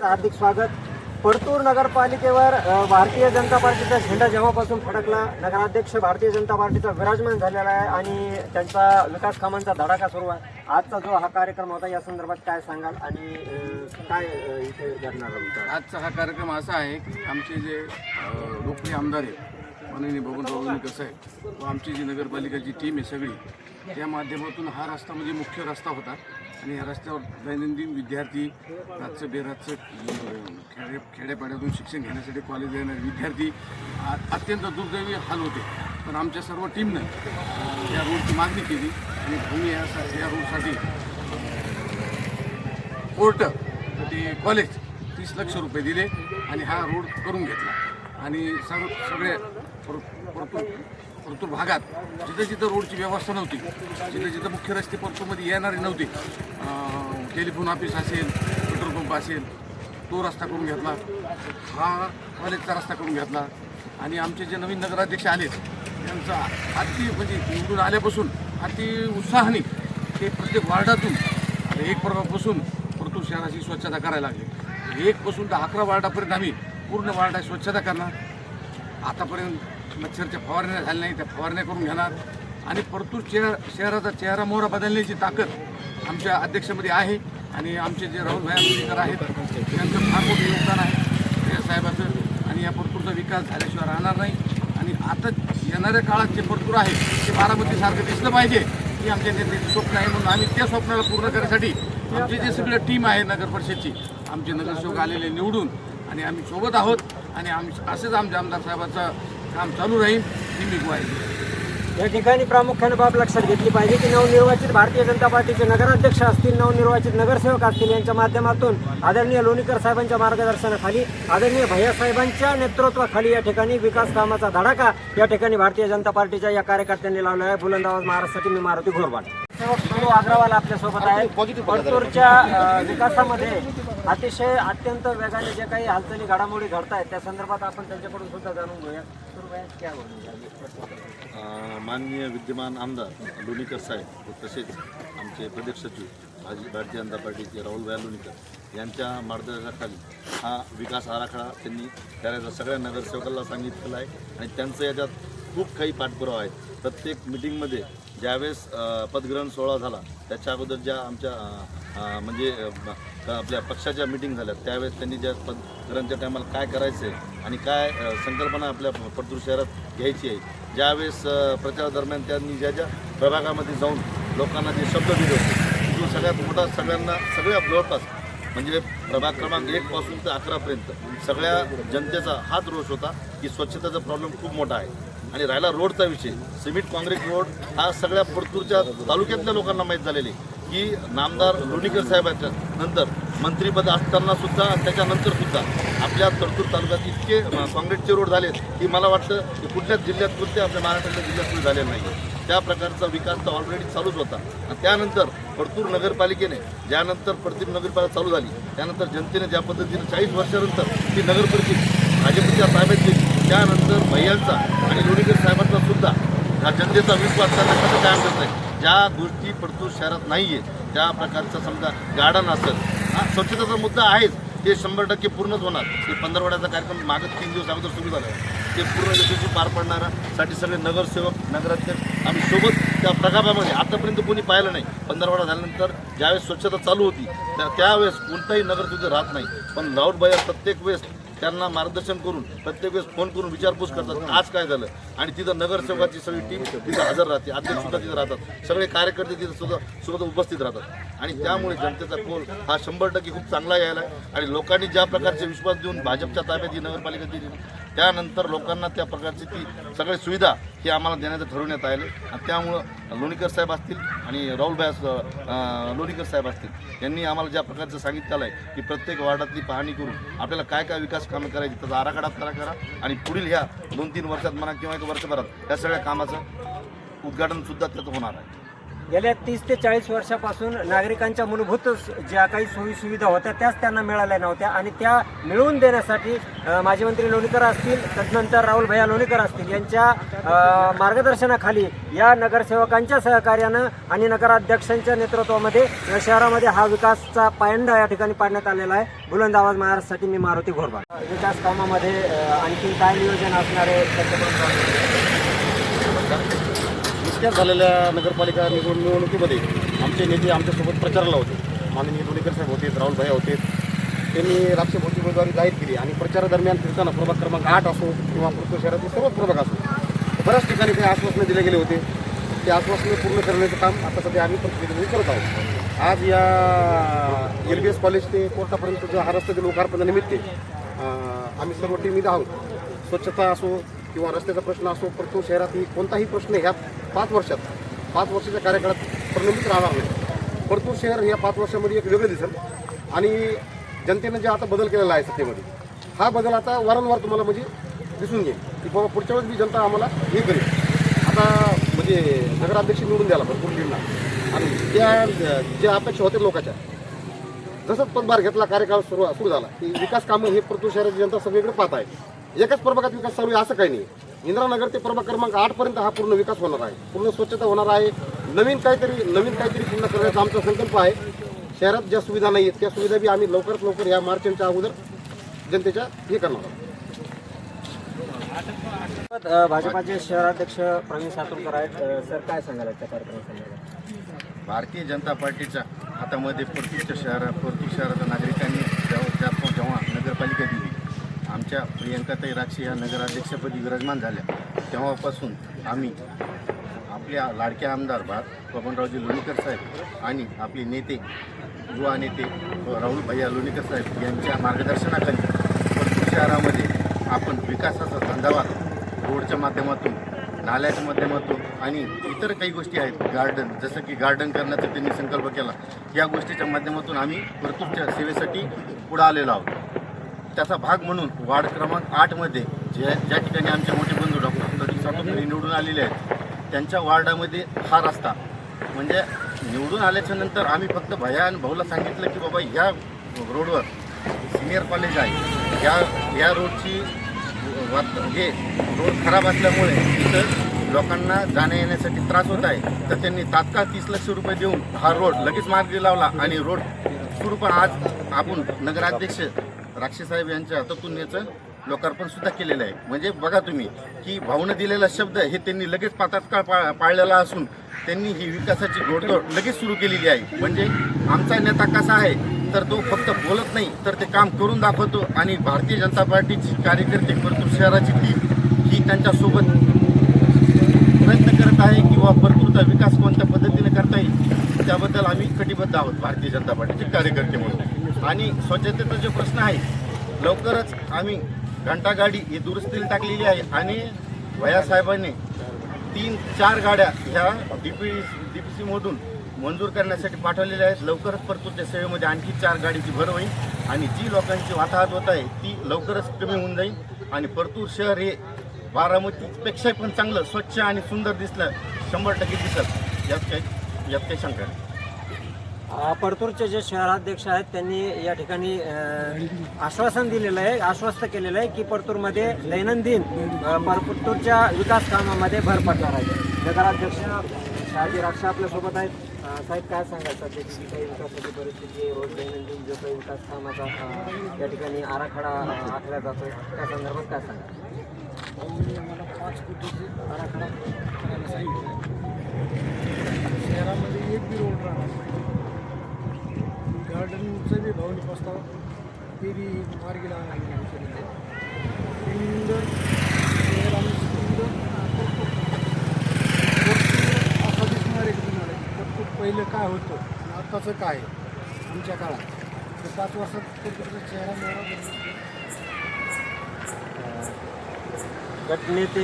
हार्दिक स्वागत. परतूर नगरपालिकेवर भारतीय जनता पार्टीचा झेंडा जेव्हापासून फडकला नगराध्यक्ष भारतीय जनता पार्टीचा विराजमान झालेला आहे आणि त्यांचा विकास कामांचा धडाका सुरू आहे. आजचा जो हा कार्यक्रम होता या संदर्भात काय सांगाल आणि काय इथे घडणार आजचा हा कार्यक्रम असा आहे की आमचे जे लोकप्रिय आमदार आहे माननीय बबनराव कसं आहे व आमची जी नगरपालिकाची टीम आहे सगळी त्या माध्यमातून हा रस्ता म्हणजे मुख्य रस्ता होता. आणि या रस्त्यावर दैनंदिन विद्यार्थी रातचं बेरातचं खेडे खेड्यापाड्यातून शिक्षण घेण्यासाठी कॉलेज येणारे विद्यार्थी आ- अत्यंत दुर्दैवी हाल होते. पण आमच्या सर्व टीमनं या रोडची मागणी केली आणि भूमी या या रोडसाठी कोर्ट ते कॉलेज तीस लक्ष रुपये दिले आणि हा रोड करून घेतला. आणि सर्व सगळ्या पर- परतूर परंतु भागात जिथं जिथं रोडची व्यवस्था नव्हती जिथं जिथं मुख्य रस्ते परतूमध्ये येणारे नव्हते टेलिफोन ऑफिस असेल पेट्रोल पंप असेल तो रस्ता करून घेतला हा कॉलेजचा रस्ता करून घेतला. आणि आमचे जे नवीन नगराध्यक्ष आले त्यांचा अति म्हणजे निवडून आल्यापासून अति उत्साहाने ते प्रत्येक वार्डातून आता एक पर्वापासून परतूर शहराची स्वच्छता करायला लागली. एकपासून तर अकरा वार्डापर्यंत आम्ही पूर्ण वार्डा स्वच्छता करणार. आतापर्यंत मच्छरच्या फवारण्या झाल्या नाही त्या फवारण्या करून घेणार. आणि परतूर चेहरा शहराचा चेहरा मोहरा बदलण्याची ताकद आमच्या अध्यक्षामध्ये आहे. आणि आमचे जे राहुल भाई आंबेडकर आहेत त्यांचं फार मोठं योगदान आहे. या साहेबाचं. आणि या परतूरचा विकास झाल्याशिवाय राहणार नाही. आणि आता येणाऱ्या काळात जे परतूर आहे ते बारामतीसारखं दिसलं पाहिजे ही आमच्या नेत्याचं स्वप्न आहे. म्हणून आम्ही त्या स्वप्नाला पूर्ण करण्यासाठी आमची जे सगळं टीम आहे नगर परिषदची आमचे नगरसेवक आलेले निवडून आणि आम्ही सोबत आहोत. आणि आम्ही असंच आमच्या आमदार साहेबाचं काम चालू राहील ही मी ग्वाही या ठिकाणी प्रामुख्याने बाब लक्षात घेतली पाहिजे की नवनिर्वाचित भारतीय जनता पार्टीचे नगराध्यक्ष असतील नवनिर्वाचित नगरसेवक असतील यांच्या माध्यमातून आदरणीय लोणीकर साहेबांच्या मार्गदर्शनाखाली आदरणीय भैया साहेबांच्या नेतृत्वाखाली या ठिकाणी विकास कामाचा धडाका या ठिकाणी भारतीय जनता पार्टीच्या या कार्यकर्त्यांनी लावला आहे. बुलंद आवाज महाराष्ट्रासाठी मी मारुती घोरवाड सेवक सुरू अग्रवाल आपल्यासोबत आहे परतूरच्या विकासामध्ये अतिशय अत्यंत वेगाने जे काही हालचाली घडामोडी घडत आहेत त्या संदर्भात आपण त्यांच्याकडून सुद्धा जाणून घेऊया. माननीय विद्यमान आमदार लोणीकर साहेब व तसेच आमचे प्रदेश सचिव भाजी भारतीय जनता पार्टीचे राहुलभाई लोणीकर यांच्या मार्गदर्शनाखाली हा विकास आराखडा त्यांनी करायचा सगळ्या नगरसेवकांना सांगितलेला आहे आणि त्यांचं याच्यात खूप काही पाठपुरावा आहे. प्रत्येक मिटिंगमध्ये ज्यावेळेस पदग्रहण सोहळा झाला त्याच्या अगोदर ज्या आमच्या म्हणजे आपल्या पक्षाच्या मिटिंग झाल्या त्यावेळेस त्यांनी ज्या पदग्रहणच्या टायमाला काय करायचं आहे आणि काय संकल्पना आपल्या परतूर शहरात घ्यायची आहे ज्यावेळेस प्रचारादरम्यान त्यांनी ज्या ज्या प्रभागामध्ये जाऊन लोकांना जे शब्द दिले होते तो सगळ्यात मोठा सगळ्यांना सगळ्या जवळपास म्हणजे प्रभाग क्रमांक एकपासून ते अकरापर्यंत सगळ्या जनतेचा हाच रोष होता की स्वच्छतेचा प्रॉब्लेम खूप मोठा आहे. आणि राहिला रोडचा विषय. सिमेंट काँक्रीट रोड हा सगळ्या परतूरच्या तालुक्यातल्या लोकांना माहीत झालेली की नामदार लोणीकर साहेबांच्या नंतर मंत्रीपद असताना सुद्धा त्याच्यानंतर सुद्धा आपल्या तरतूर तालुक्यात इतके काँग्रेटचे रोड झालेत की मला वाटतं की कुठल्याच जिल्ह्यात कुठल्या आपल्या महाराष्ट्रातल्या जिल्ह्यात कुठे झाले नाही त्या प्रकारचा विकास तर ऑलरेडी चालूच होता. आणि त्यानंतर परतूर नगरपालिकेने ज्यानंतर परतूर नगरपालिका चालू झाली त्यानंतर जनतेने ज्या पद्धतीने चाळीस वर्षानंतर ती नगर परिषद भाजपच्या ताब्यात घेतली त्यानंतर भैयांचा आणि लोणीकर साहेबांचा सुद्धा हा जनतेचा विश्वास त्यांना कसं कायम करत आहे ज्या गोष्टी परतूर शहरात नाही आहे त्या प्रकारचं समजा गार्डन असेल हा स्वच्छतेचा मुद्दा आहेच. ते शंभर टक्के पूर्णच होणार. ते पंधरवड्याचा कार्यक्रम मागं तीन दिवस अगोदर सुरू झाला ते पूर्ण यशस्वी पार पडणाऱ्यासाठी सगळे नगरसेवक नगराध्यक्ष आम्ही सोबत त्या प्रकल्पामध्ये आतापर्यंत कोणी पाहिलं नाही. पंधरवडा झाल्यानंतर ज्यावेळेस स्वच्छता चालू होती त्या त्यावेळेस कोणताही नगरसेवक राहत नाही. पण लाऊड प्रत्येक वेळेस त्यांना मार्गदर्शन करून प्रत्येक वेळेस फोन करून विचारपूस करतात आज काय झालं? आणि तिथं नगरसेवकाची सगळी टीम तिथं हजर राहते अध्यक्षसुद्धा तिथं राहतात सगळे कार्यकर्ते तिथं सुद्धा सुद्धा उपस्थित राहतात. आणि त्यामुळे जनतेचा कोल हा शंभर टक्के खूप चांगला यायला आहे. आणि लोकांनी ज्या प्रकारचे विश्वास देऊन भाजपच्या ताब्यात ही नगरपालिका दिली त्यानंतर लोकांना त्या प्रकारची ती सगळी सुविधा ही आम्हाला देण्याचं ठरवण्यात आले आणि त्यामुळं लोणीकर साहेब असतील आणि राहुलभाई अस- लोणीकर साहेब असतील यांनी आम्हाला ज्या प्रकारचं सांगितलेलं आहे की प्रत्येक वार्डातली पाहणी करून आपल्याला काय काय विकास कामं करायची त्याचा आराखडा तयार करा आणि पुढील ह्या दोन तीन वर्षात म्हणा किंवा एक वर्षभरात या सगळ्या कामाचं उद्घाटनसुद्धा त्याचं होणार आहे. गेल्या तीस ते चाळीस वर्षापासून नागरिकांच्या मूलभूत ज्या काही सोयी सुविधा होत्या त्याच त्यांना मिळाल्या नव्हत्या. आणि त्या मिळवून देण्यासाठी माजी मंत्री लोणीकर असतील तदनंतर राहुल भैया लोणीकर असतील यांच्या मार्गदर्शनाखाली या नगरसेवकांच्या सहकार्यानं आणि नगराध्यक्षांच्या नेतृत्वामध्ये या शहरामध्ये हा विकासचा पायंडा या ठिकाणी पाडण्यात आलेला आहे. बुलंद आवाज महाराष्ट्रासाठी मी मारुती घोरबा विकास कामामध्ये आणखी काय नियोजन असणार आहे? नुकत्याच झालेल्या नगरपालिका निवड निवडणुकीमध्ये आमचे नेते आमच्यासोबत प्रचाराला होते. माननीय लोणीकर साहेब होते राहुल भाई होते. त्यांनी राक्षसभोवती उमेदवारी जाहीर केली आणि प्रचारादरम्यान फिरताना प्रभाग क्रमांक आठ असो किंवा पुरतो शहरातील सर्वच प्रभाग असो बऱ्याच ठिकाणी काही आश्वासनं दिले गेले होते. ते आश्वासनं पूर्ण करण्याचं काम आता सध्या आम्ही प्रतिनिधी करत आहोत. आज या एल बी एस कॉलेज ते कोर्टापर्यंत जो हा रस्त्याचे लोकार्पणानिमित्त अं, आम्ही सर्व टीम इथं आहोत. स्वच्छता असो किंवा रस्त्याचा प्रश्न असो परंतु शहरात कोणताही प्रश्न ह्यात पाच वर्षात पाच वर्षाच्या कार्यकाळात प्रलंबित राहणार नाही. परतूर शहर या पाच वर्षामध्ये एक वेगळं दिसेल. आणि जनतेनं जे आता बदल केलेला आहे सत्तेमध्ये हा बदल आता वारंवार तुम्हाला म्हणजे दिसून येईल. की बाबा पुढच्या वेळेस बी जनता आम्हाला हे करेल. आता म्हणजे नगराध्यक्ष निवडून द्यायला भरपूर टीमला. आणि त्या ज्या अपेक्षा होत्या लोकांच्या जसंच पदभार घेतला कार्यकाळ सुरू सुरू झाला की विकास कामं हे परतूर शहराची जनता सगळीकडे पाहत आहे. एकाच प्रभागात विकास चालू आहे असं काही नाही. इंदिरानगर ते प्रभाग क्रमांक आठ पर्यंत हा पूर्ण विकास होणार आहे. पूर्ण स्वच्छता होणार आहे. नवीन काहीतरी नवीन काहीतरी पूर्ण करण्याचा आमचा संकल्प आहे. शहरात ज्या सुविधा नाही आहेत त्या सुविधा बी आम्ही लवकरात लवकर या मार्चच्या अगोदर जनतेच्या हे करणार आहोत. भाजपाचे शहराध्यक्ष प्रवीण सातुरकर आहेत. सर काय सांगाल त्या कार्यक्रमासंदर्भात? भारतीय जनता पार्टीच्या हातामध्ये परतूरच्या शहरा परतूर शहराच्या नागरिकांनी जेव्हा नगरपालिका दिली. आमच्या प्रियंकाताई राक्षी या नगराध्यक्षपदी विराजमान झाल्या. तेव्हापासून आम्ही आपल्या लाडक्या आमदार भात बबनरावजी लोणीकर साहेब आणि आपले नेते युवा नेते राहुल भैया लोणीकर साहेब यांच्या मार्गदर्शनाखाली परतूर शहरामध्ये आपण विकासाचा धंदावा रोडच्या माध्यमातून नाल्याच्या माध्यमातून आणि इतर काही गोष्टी आहेत गार्डन जसं की गार्डन करण्याचा त्यांनी संकल्प केला. या गोष्टीच्या माध्यमातून आम्ही परतूरच्या सेवेसाठी पुढे आलेलो आहोत. त्याचा भाग म्हणून वार्ड क्रमांक आठमध्ये जे ज्या ठिकाणी आमचे मोठे बंधू डॉक्टर प्रदीप सातोपरे निवडून आलेले आहेत त्यांच्या वार्डामध्ये हा रस्ता. म्हणजे निवडून आल्याच्यानंतर आम्ही फक्त भया आणि भाऊला सांगितलं की बाबा या रोडवर सिनियर कॉलेज आहे. या या रोडची वात हे रोड खराब असल्यामुळे तिथं लोकांना जाण्या येण्यासाठी त्रास होत आहे. तर त्यांनी तात्काळ तीस लक्ष रुपये देऊन हा रोड लगेच मार्गी लावला आणि रोड सुरू पण आज आपण नगराध्यक्ष राक्षसाहेब यांच्या हातातून याचं लोकार्पण सुद्धा केलेलं आहे. म्हणजे बघा तुम्ही की भाऊनं दिलेला शब्द हे त्यांनी लगेच पातात्काळ पा पाळलेला असून त्यांनी ही विकासाची घोडदौड लगेच सुरू केलेली आहे. म्हणजे आमचा नेता कसा आहे तर तो फक्त बोलत नाही तर ते काम करून दाखवतो आणि भारतीय जनता पार्टीची कार्यकर्ते परतूर शहराची टीम ही त्यांच्यासोबत प्रयत्न करत आहे किंवा परतूरचा विकास कोणत्या पद्धतीने करता येईल त्याबद्दल आम्ही कटिबद्ध आहोत भारतीय जनता पार्टीचे कार्यकर्ते म्हणून. आणि स्वच्छतेचा जो प्रश्न आहे लवकरच आम्ही घंटागाडी ही दुरुस्तीला टाकलेली आहे आणि वयासाहेबांनी तीन चार गाड्या ह्या डी पी डी पी सीमधून मंजूर करण्यासाठी पाठवलेल्या आहेत. लवकरच परतूरच्या सेवेमध्ये आणखी चार गाडीची भर होईल आणि जी लोकांची वाताहत होत आहे ती लवकरच कमी होऊन जाईल. आणि परतूर शहर हे बारामतीपेक्षा पण चांगलं स्वच्छ आणि सुंदर दिसलं शंभर टक्के दिसलं. यात काही यात काही शंका नाही. परतूरचे जे शहराध्यक्ष आहेत त्यांनी या ठिकाणी आश्वासन दिलेलं आहे आश्वस्त केलेलं आहे की परतूरमध्ये दैनंदिन परतूरच्या विकास कामामध्ये भर पडणार आहे. नगराध्यक्ष शहाजी राक्षा आपल्यासोबत आहेत. साहेब काय सांगायचं सध्याची काही विकासाची परिस्थिती रोज दैनंदिन जो काही विकास कामाचा या ठिकाणी आराखडा आखला जातो त्या संदर्भात काय सांगा मला पाच कोटीचे आराखडा करायला सांगितलं. शहरामध्ये एक बी रोड राहणार. गार्डनचं बी भावनी प्रस्ताव ते बी मार्गी लावणार सुंदर असं दिसणार आहे तुम्हाला. आहे भरपूर पहिलं काय होतं आणि आत्ताचं काय आमच्या काळात. तर पाच वर्षात प्रत्येक चेहरा मेहरा बदलला. गटनेते